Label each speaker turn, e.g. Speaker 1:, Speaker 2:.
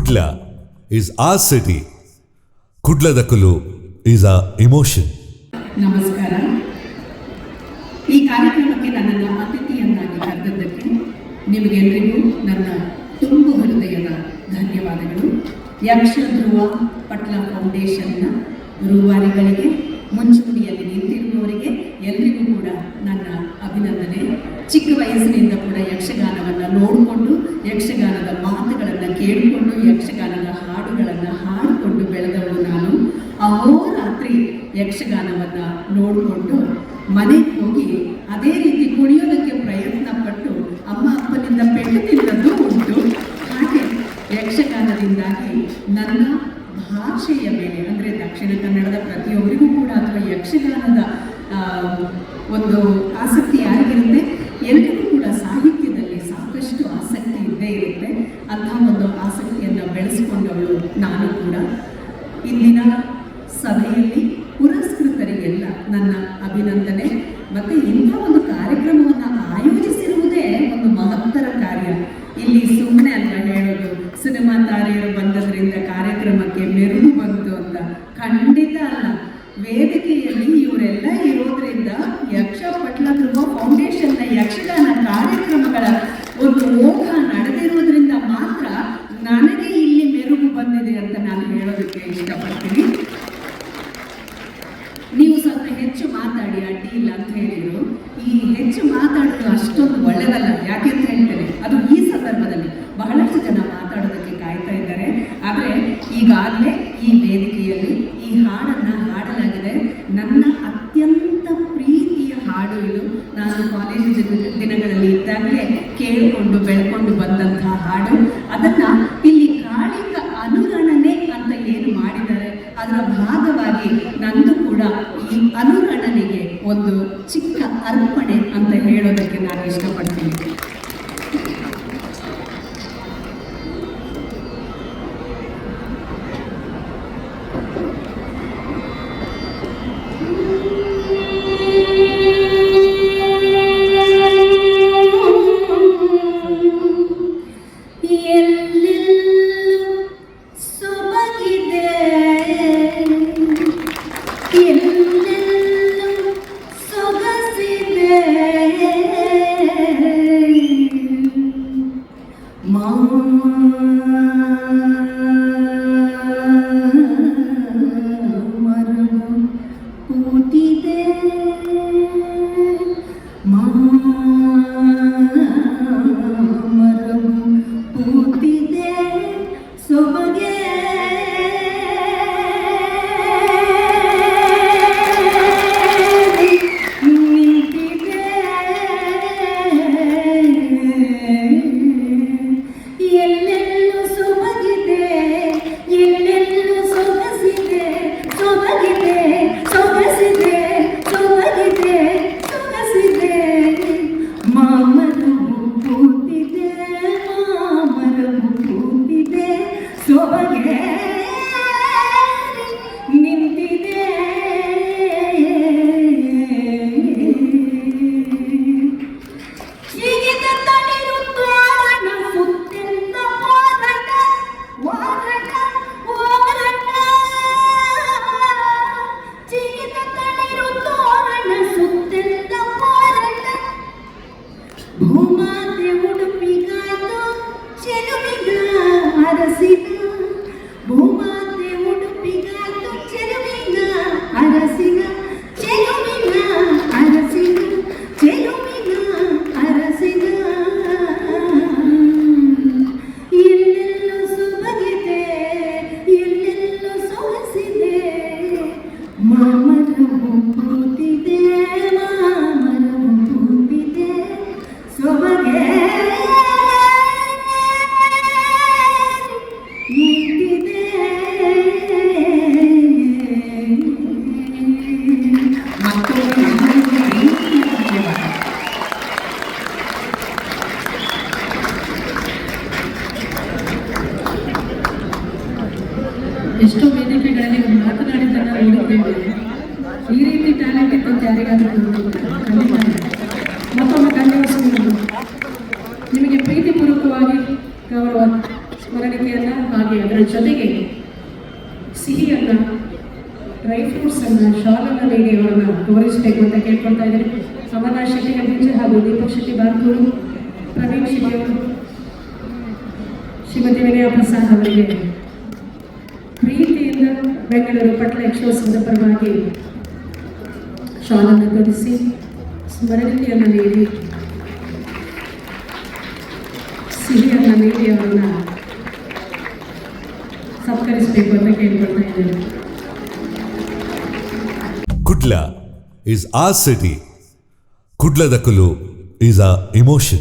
Speaker 1: Kudla is our city. ಕುಡ್ಲದಕಲು is a emotion.
Speaker 2: ನಮಸ್ಕಾರ ಈ ಕಾರ್ಯಕ್ರಮಕ್ಕೆ ನನ್ನನ್ನು ಅತಿಥಿಯನ್ನಾಗಿ ಕರೆದದ್ದಕ್ಕೆ ನಿಮಗೆಲ್ಲರಿಗೂ ನನ್ನ ತುಂಬು ಹೃದಯದ ಧನ್ಯವಾದಗಳು ಯಕ್ಷ ಧ್ರುವ ಪಟ್ಲ ಫೌಂಡೇಶನ್ನ ರೂವಾರಿಗಳಿಗೆ ಮುಂಚೂಣಿಯಲ್ಲಿ ನಿಂತಿರುವವರಿಗೆ ಎಲ್ರಿಗೂ ಕೂಡ ನನ್ನ ಅಭಿನಂದನೆ ಚಿಕ್ಕ ವಯಸ್ಸಿನಿಂದ ಕೂಡ ಯಕ್ಷಗಾನವನ್ನು ನೋಡಿಕೊಂಡು ಯಕ್ಷಗಾನದ ಮಾತುಗಳನ್ನು ಕೇಳಿಕೊಂಡು ಯಕ್ಷಗಾನದ ಹಾಡುಗಳನ್ನು ಹಾಡಿಕೊಂಡು ಬೆಳೆದವಳು ನಾನು. ಅಹೋರಾತ್ರಿ ಯಕ್ಷಗಾನವನ್ನು ನೋಡಿಕೊಂಡು ಮನೆಗೆ ಹೋಗಿ ಅದೇ ರೀತಿ ಕುಣಿಯೋದಕ್ಕೆ ಪ್ರಯತ್ನ ಪಟ್ಟು ಅಮ್ಮ ಅಪ್ಪನಿಂದ ಪೆಟ್ಟು ತಿನ್ನೋದು ಉಂಟು. ಹಾಗೆ ಯಕ್ಷಗಾನದಿಂದಾಗಿ ನನ್ನ ಭಾಷೆಯ ಮೇಲೆ, ಅಂದರೆ ದಕ್ಷಿಣ ಕನ್ನಡದ ಪ್ರತಿಯೊಬ್ಬರಿಗೂ ಕೂಡ ಅಥವಾ ಯಕ್ಷಗಾನದ ಒಂದು ಆಸಕ್ತಿ ಯಾರಿಗಿರುತ್ತೆ? ಎಲ್ರಿಗೂ ನಾನು ಕೂಡ ಇಂದಿನ ಸಭೆಯಲ್ಲಿ ಪುರಸ್ಕೃತರಿಗೆಲ್ಲ ನನ್ನ ಅಭಿನಂದನೆ. ಮತ್ತು ಇಂಥ ಒಂದು ಕಾರ್ಯಕ್ರಮವನ್ನು ಆಯೋಜಿಸಿರುವುದೇ ಒಂದು ಮಹತ್ತರ ಕಾರ್ಯ. ಇಲ್ಲಿ ಸುಮ್ಮನೆ ಅಂತ ಹೇಳೋದು, ಸಿನಿಮಾ ತಾರೆಯರು ಬಂದದ್ರಿಂದ ಕಾರ್ಯಕ್ರಮಕ್ಕೆ ಮೆರುಗು ಬಂತು ಅಂತ ಖಂಡಿತ ಅಲ್ಲ. ವೇದಿಕೆಯಲ್ಲಿ ಇವರೆಲ್ಲ ಇರೋದ್ರಿಂದ ಯಕ್ಷ ಪಟ್ಲ ಧ್ರುವ ಫೌಂಡೇಶನ್ನ ಯಕ್ಷಗಾನ ಕಾರ್ಯಕ್ರಮಗಳ ಒಂದು ಓಘ ನಡೆದಿರೋದ್ರಿಂದ ಮಾತ್ರ ನನಗೆ ಇಲ್ಲಿ ಮೆರುಗು ಬಂದಿದೆ ಅಂತ ನಾನು ಇಷ್ಟಪಡ್ತೀನಿ ನೀವು ಸ್ವಲ್ಪ ಹೆಚ್ಚು ಮಾತಾಡಿ ಅಡ್ಡಿ ಇಲ್ಲ ಅಂತ ಹೇಳಿದ್ರು. ಈ ಹೆಚ್ಚು ಮಾತಾಡೋದು ಅಷ್ಟೊಂದು ಒಳ್ಳೆಯದಲ್ಲ ಯಾಕೆ ಅಂತ ಹೇಳ್ತೇನೆ ಅದು ಈ ಸಂದರ್ಭದಲ್ಲಿ ಬಹಳಷ್ಟು ಜನ ಮಾತಾಡೋದಕ್ಕೆ ಕಾಯ್ತಾ ಇದ್ದಾರೆ. ಆದರೆ ಈಗಾಗಲೇ ಈ ವೇದಿಕೆಯಲ್ಲಿ ಈ ಹಾಡನ್ನು ಹಾಡಲಾಗಿದೆ. ನನ್ನ ಅತ್ಯಂತ ಪ್ರೀತಿಯ ಹಾಡು ಇದು. ನಾನು ಕಾಲೇಜು ದಿನಗಳಲ್ಲಿ ಇದ್ದಾಗಲೇ ಕೇಳಿಕೊಂಡು ಬೆಳ್ಕೊಂಡು ಬಂದಂತಹ ಹಾಡು ಅದನ್ನು ಇಲ್ಲಿ ಕಾಳಿಕ ಅನುಗಣನೆ ಅಂತ ಏನು ಮಾಡಿದ್ದಾರೆ ಅದರ ಭಾಗವಾಗಿ ನಂದು ಕೂಡ ಈ ಅನುಗಣನೆಗೆ ಒಂದು ಚಿಕ್ಕ ಅರ್ಪಣೆ ಅಂತ ಹೇಳೋದಕ್ಕೆ ನಾನು ಇಷ್ಟಪಡ್ತೀನಿ.
Speaker 3: Música ಗೌರವ ಸ್ಮರಣಿಕೆಯನ್ನು
Speaker 4: ಹಾಗೆ ಅದರ ಜೊತೆಗೆ ಸಿಹಿಯನ್ನ ಡ್ರೈ ಫ್ರೂಟ್ಸ್ ಅನ್ನ ಶಾಲನ್ನ ನೀಡಿ ಅವರನ್ನ ಗೌರವಿಸಬೇಕು ಅಂತ ಕೇಳ್ಕೊಳ್ತಾ ಇದ್ದಾರೆ ಅಮರನಾಥ್ ಶೆಟ್ಟಿ ಗಂಜ ಹಾಗೂ ದೀಪಕ್ ಶೆಟ್ಟಿ ಬಾರ್ಕೂರು, ಪ್ರವೀಣ್ ಶೆಟ್ಟಿ ಅವರು ಶ್ರೀಮತಿ ವಿನಯ ಪ್ರಸಾದ್ ಅವರಿಗೆ ಪ್ರೀತಿಯಿಂದ ಬೆಂಗಳೂರು ಪಟ್ಟಣ ಯಕ್ಷೋತ್ಸವದ ಪರವಾಗಿ ಶಾಲನ್ನು ಧರಿಸಿ ಸ್ಮರಣಿಕೆಯನ್ನು ನೀಡಿ ಸಿಹಿಯನ್ನು ನೀಡಿ ಅವರನ್ನ ಸತ್ಕರಿಸಬೇಕು ಅಂತ ಕೇಳ್ಕೊಳ್ತಾ ಇದ್ದೇನೆ
Speaker 1: Kudla is our city. Kudla Dakulu is our emotion.